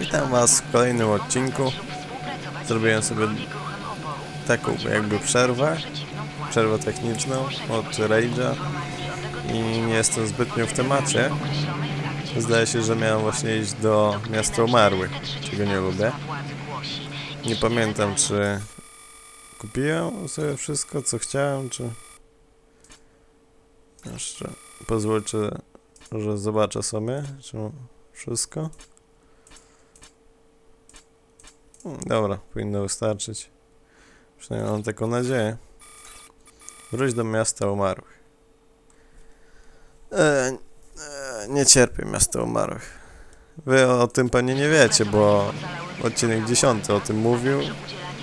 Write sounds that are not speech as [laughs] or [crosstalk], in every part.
Witam Was w kolejnym odcinku. Zrobiłem sobie taką jakby przerwę, przerwę techniczną od Rage'a i nie jestem zbytnio w temacie. Zdaje się, że miałem właśnie iść do Miasta Umarłych, czego nie lubię. Nie pamiętam, czy kupiłem sobie wszystko, co chciałem, czy... Jeszcze pozwólcie, że zobaczę sobie, czy wszystko. Hmm, Dobra, powinno wystarczyć. Przynajmniej mam taką nadzieję. Wróć do miasta umarłych. E, e, nie cierpię miasta umarłych. Wy o tym pewnie nie wiecie, bo odcinek 10 o tym mówił,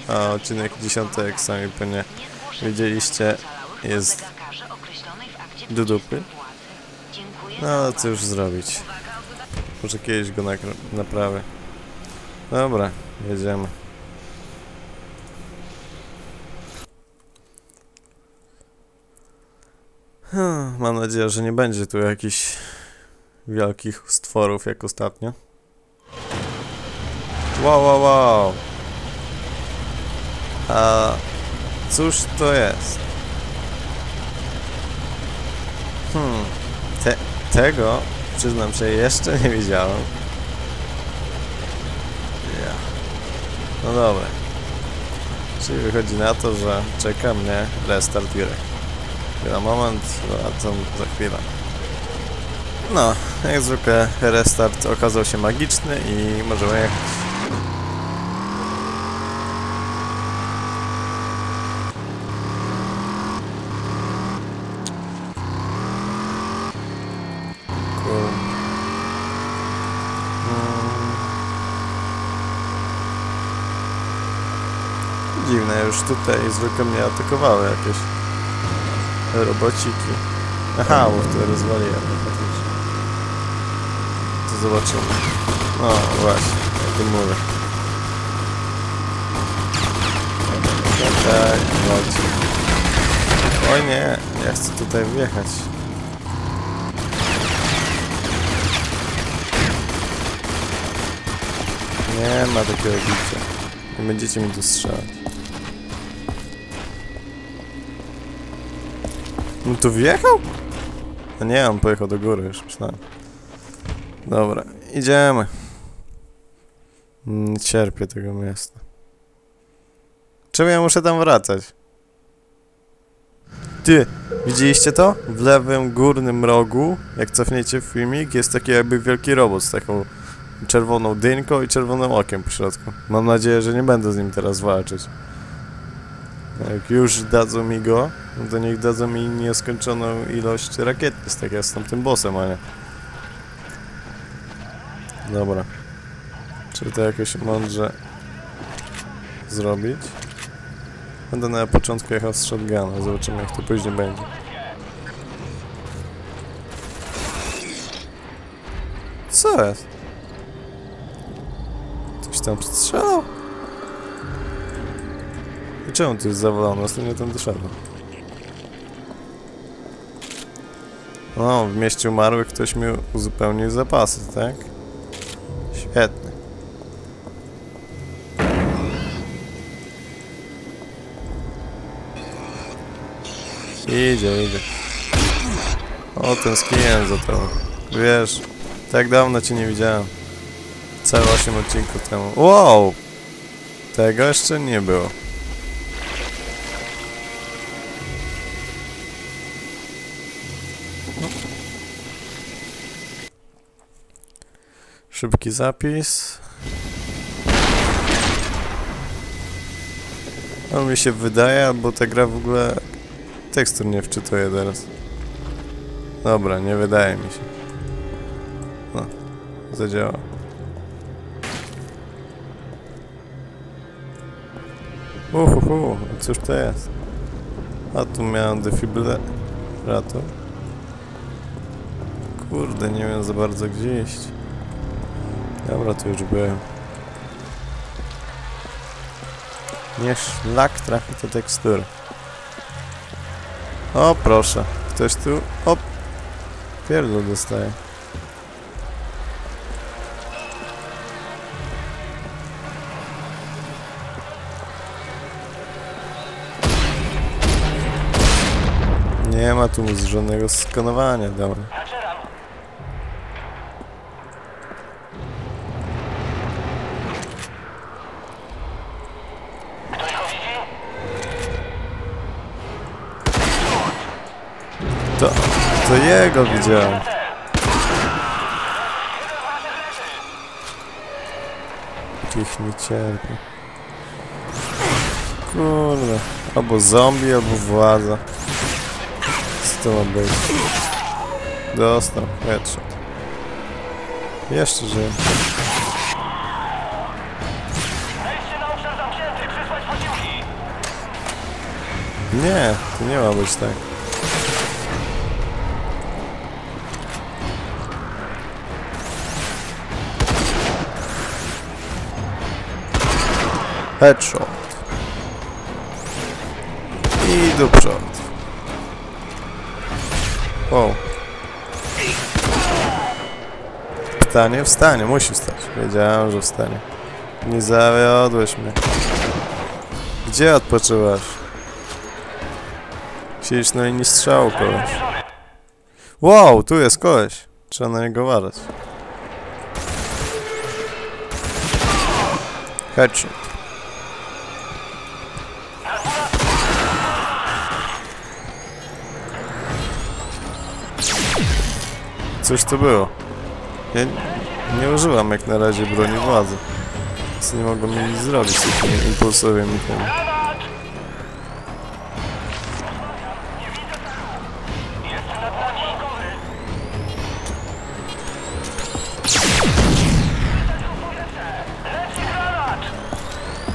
a odcinek 10, jak sami pewnie wiedzieliście, jest do dupy. No ale co już zrobić? Może kiedyś go naprawię. Dobra, jedziemy. Hmm, Mam nadzieję, że nie będzie tu jakichś wielkich stworów jak ostatnio. Wow, wow, wow. A cóż to jest? Hmm, te, tego przyznam się jeszcze nie widziałem. Ja. No dobra. Czyli wychodzi na to, że czeka mnie restart gry. Na moment, to za chwilę. No, jak zwykle restart okazał się magiczny i możemy jechać. Dziwne, już tutaj zwykle mnie atakowały jakieś robociki. Aha, bo w to rozwaliłem. To zobaczymy. No właśnie, o tym mówię. Tak, chodź. Oj nie, ja chcę tutaj wjechać. Nie ma takiego bicia. Nie będziecie mi tu strzelać. No tu wjechał? No nie, on pojechał do góry już, myślałem. Dobra, idziemy. Nie cierpię tego miasta. Czemu ja muszę tam wracać? Ty, widzieliście to? W lewym górnym rogu, jak cofniecie filmik, jest taki jakby wielki robot z taką czerwoną dynką i czerwonym okiem po środku. Mam nadzieję, że nie będę z nim teraz walczyć. Jak już dadzą mi go, to niech dadzą mi nieskończoną ilość rakiety, tak jak z tamtym bossem, a nie. Dobra. Czy to jakoś mądrze zrobić? Będę na początku jechał z shotguna, zobaczymy jak to później będzie. Co jest? Ktoś tam strzelał? Czemu to jest zawalone? Ostatnio tam doszedłem. No, w mieście umarłych ktoś mi uzupełnił zapasy, tak? Świetnie. Idzie, idzie. O, tęskniłem za to. Wiesz, tak dawno cię nie widziałem. Całe 8 odcinków temu. Wow! Tego jeszcze nie było. Szybki zapis. On mi się wydaje, albo ta gra w ogóle tekstur nie wczytuje teraz. Dobra, nie wydaje mi się. No, zadziała. Uhuhu, cóż to jest? A tu miałem defibrylator. Kurde, nie wiem za bardzo gdzie iść. Dobra, tu już byłem. Nie szlak trafi do tekstury. O, proszę. Ktoś tu... Op! Pierdol dostaje. Nie ma tu żadnego skanowania, dobra. To jego widziałem. Cel. Ich nie cierpię. Kurde. Albo zombie, albo władza. Co to ma być? Dostał. Headshot. Jeszcze posiłki. Nie, to nie ma być tak. Headshot. I do przodu. O. Wstanie, wstanie, musi wstać. Wiedziałem, że wstanie. Nie zawiodłeś mnie. Gdzie odpoczywasz? Siedzisz na linii strzału, koleś. Wow, tu jest koleś. Trzeba na niego uważać. Headshot. Coś to było. Ja nie używam jak na razie broni władzy. Więc nie mogą mi nic zrobić z tymi impulsowymi granat!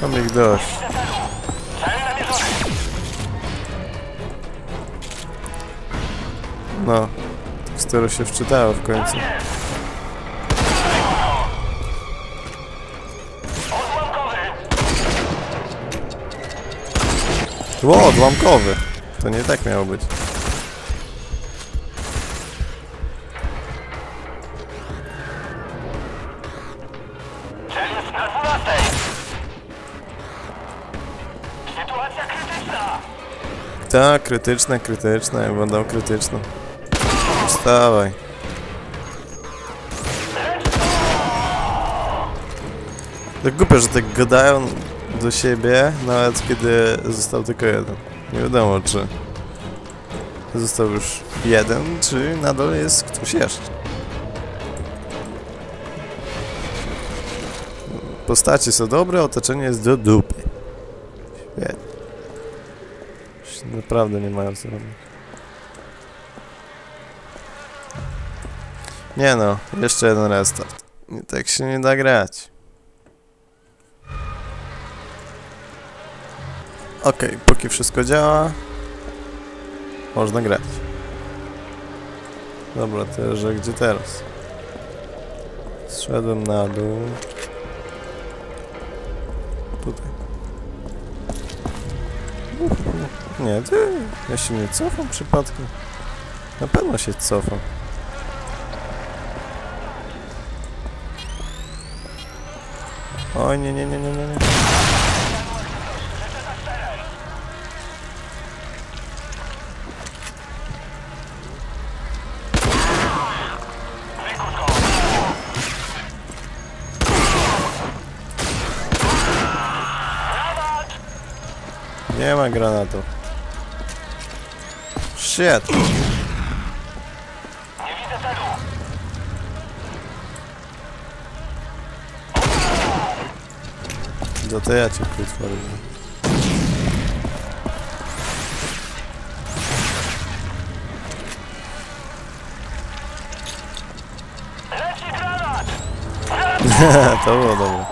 Mam ich dość. No. Stero się wczytało w końcu. Ło, odłamkowy. To nie tak miało być. Cel jest na 12. Sytuacja krytyczna. Tak, krytyczne, krytyczne, będą krytyczne. Wstawaj. Tak głupio, że tak gadają do siebie, nawet kiedy został tylko jeden. Nie wiadomo, czy został już jeden, czy nadal jest ktoś jeszcze. Postacie są dobre, otoczenie jest do dupy. Świetnie. Naprawdę nie mają co robić. Nie no, jeszcze jeden restart. Nie, tak się nie da grać. Okej, póki wszystko działa, można grać. Dobra, to że gdzie teraz? Zszedłem na dół. Tutaj. Nie, ty, ja się nie cofam przypadkiem. Na pewno się cofam. Oj, nie, nie, nie, nie, nie, nie. Nie ma granatu. Shit. Nie widzę celu. Do to ja cię granat! [laughs] to było dobre.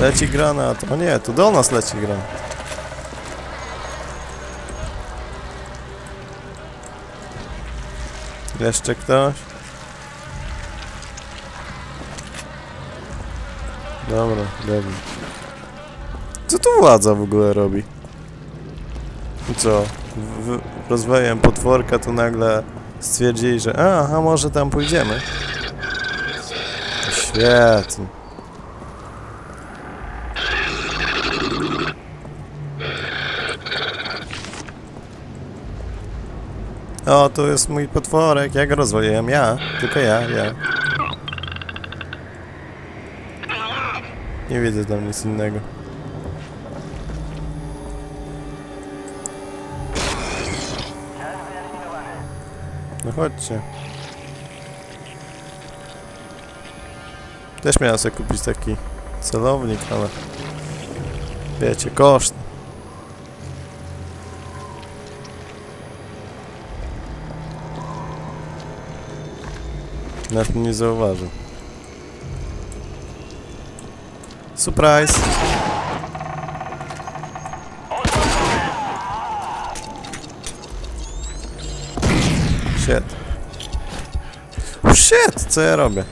Leci granat. O nie, tu do nas leci granat. Jeszcze ktoś? Dobra, dobra. Co tu władza w ogóle robi? Co? W, rozwojem potworka to nagle stwierdzili, że a, a może tam pójdziemy? Świetnie. O, tu jest mój potworek, ja go ja, tylko ja, ja. Nie widzę tam nic innego. No chodźcie. Też miałem sobie kupić taki celownik, ale wiecie, koszt. Nawet mnie nie zauważył. Surprise! Shit. Oh shit! Co ja robię?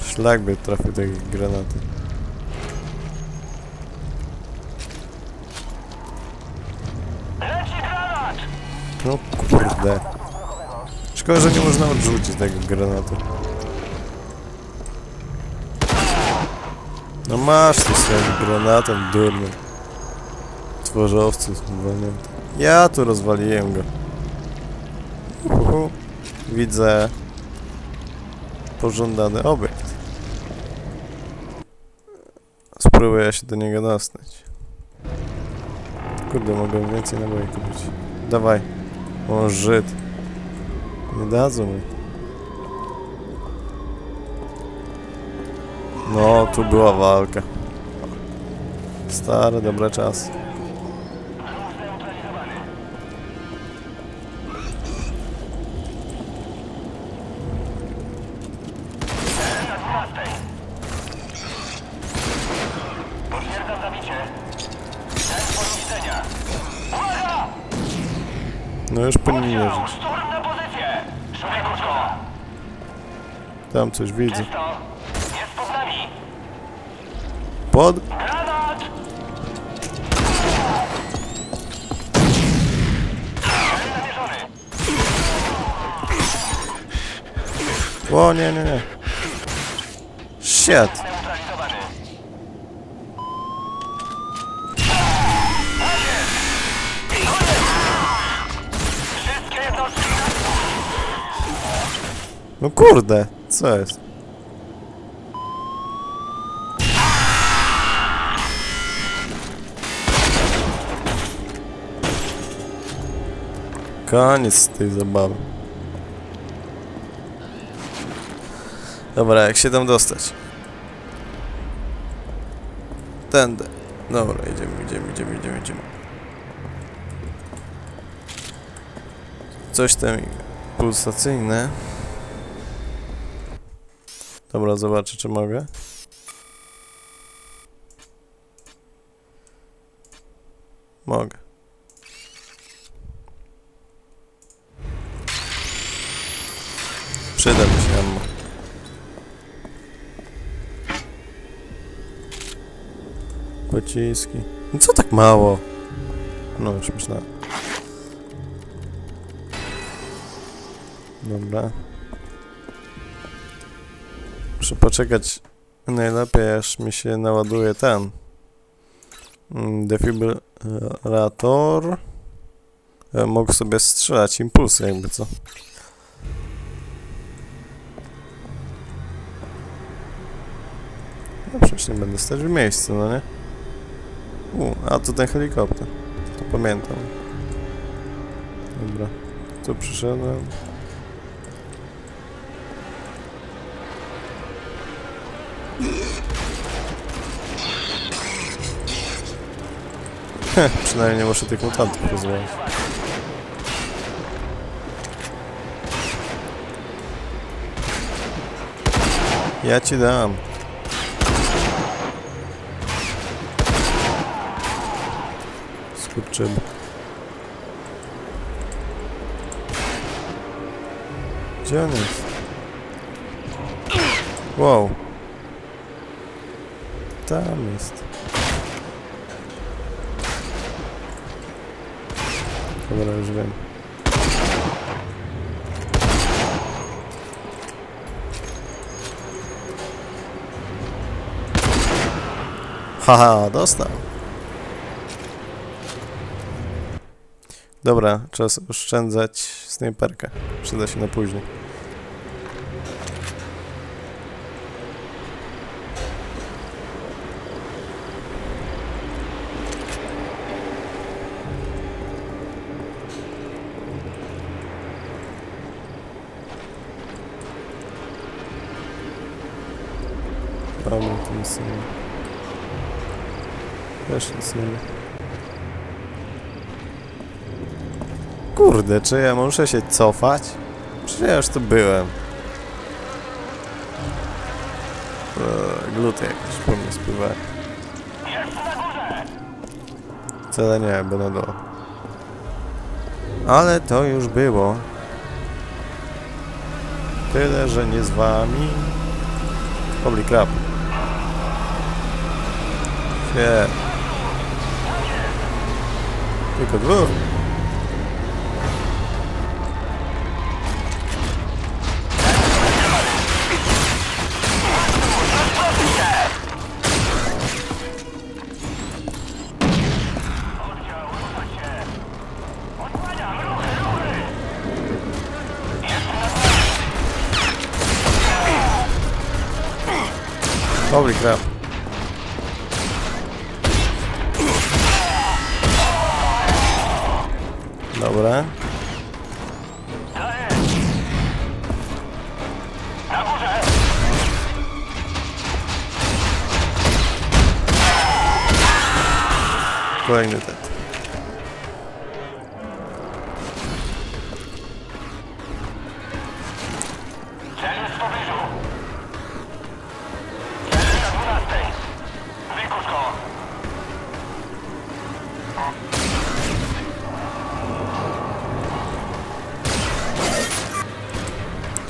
Szlak by trafił tej granaty. No kurde. Szkoda, że nie można odrzucić tego granatu. No masz ty swoim granatem durnym. Tworzowcu zwolnięty. Ja tu rozwaliłem go. Uhu. Widzę pożądany obiekt. Spróbuję się do niego dostać. Kurde, mogę więcej naboi kupić. Dawaj. O, Żyd. Nie dadzą mi. No, tu była walka. Stare, dobre czasy. No już po nim jeżdżę. Oddział, szturm na pozycję! Szukaj krótko. Tam coś widzę. Czysto. Jest pod nami. Pod? Granat! Cel namierzony. O, nie, nie, nie. Shit. No kurde, co jest? Koniec tej zabawy. Dobra, jak się tam dostać? Tędy. Dobra, idziemy, idziemy, idziemy, idziemy, idziemy. Coś tam pulsacyjne. Dobra, zobaczę czy mogę. Mogę. Przyda mi się ammo. Pociski. No co tak mało? No już myślałem. Dobra. Muszę poczekać najlepiej aż mi się naładuje ten mm, defibrylator. E, Mógł sobie strzelać impulsy jakby co. No przecież nie będę stać w miejscu, no nie? U, a tu ten helikopter. To pamiętam. Dobra. Tu przyszedłem. [laughs] przynajmniej nie muszę tych mutantów rozwalić. Ja ci dam. Skurczyby. Gdzie on jest? Wow. Tam jest. Dobra, już wiem. Haha, dostał. Dobra, czas oszczędzać snajperkę. Przyda się na później. Nic nie ma. Też nic nie ma. Kurde, czy ja muszę się cofać? Przecież ja już tu byłem. Eee, gluty jakieś po mnie spływają. Wcale nie, bo na dole. Ale to już było. Tyle, że nie z wami. Holy crap. Nie. Tylko dwóch. Oddział, ruszać się! Odkłaniam, ruchy, ruchy! Holy crap. Dobra. Kolejny ten.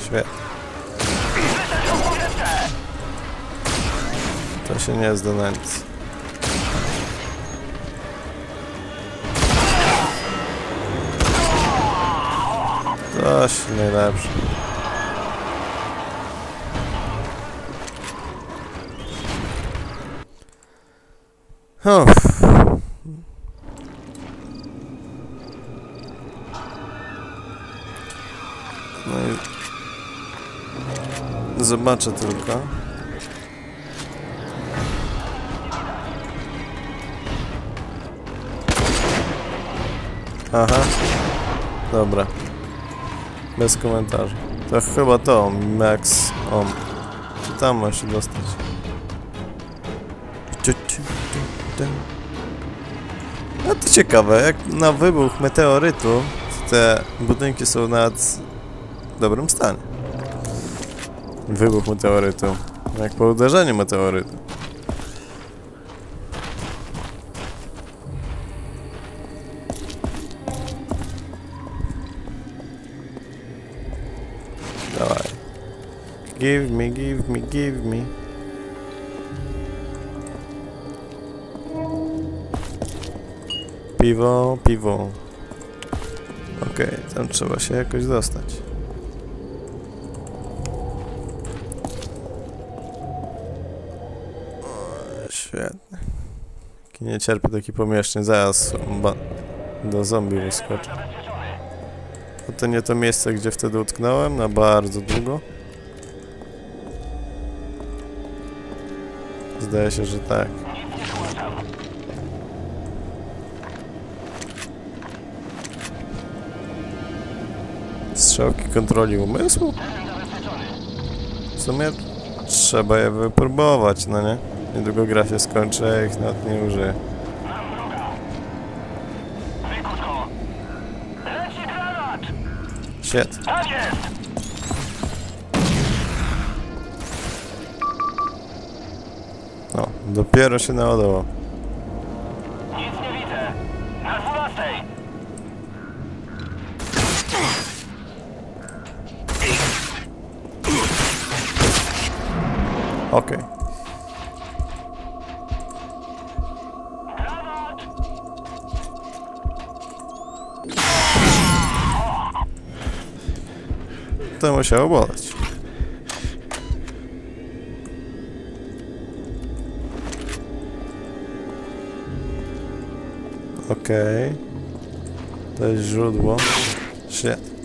Świetnie. To się nie. To się najlepsze. Uff. Zobaczę tylko. Aha. Dobra. Bez komentarza. To chyba to, Max Om. Tam ma się dostać? No to ciekawe, jak na wybuch meteorytu te budynki są nad dobrym stanie. Wybuch meteorytu. Jak po uderzeniu meteorytu. Dawaj. Give me, give me, give me. Piwo, piwo. Okej, tam trzeba się jakoś dostać. O, Świetnie. Nie cierpię taki pomieszczeń, zaraz do zombie wyskoczę. A to nie to miejsce, gdzie wtedy utknąłem na bardzo długo? Zdaje się, że tak. Strzałki kontroli umysłu? W sumie trzeba je wypróbować, no nie? Niedługo gra się skończy, ich nawet nie użyję. Shit. No, dopiero się naładował. Nic nie widzę! Na dwunastej! Okej. Granat! to musiało boleć. Okej. Okay. To jest źródło. Shit.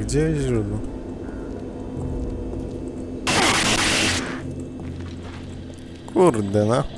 Gdzie jest źródło? Kurde, no.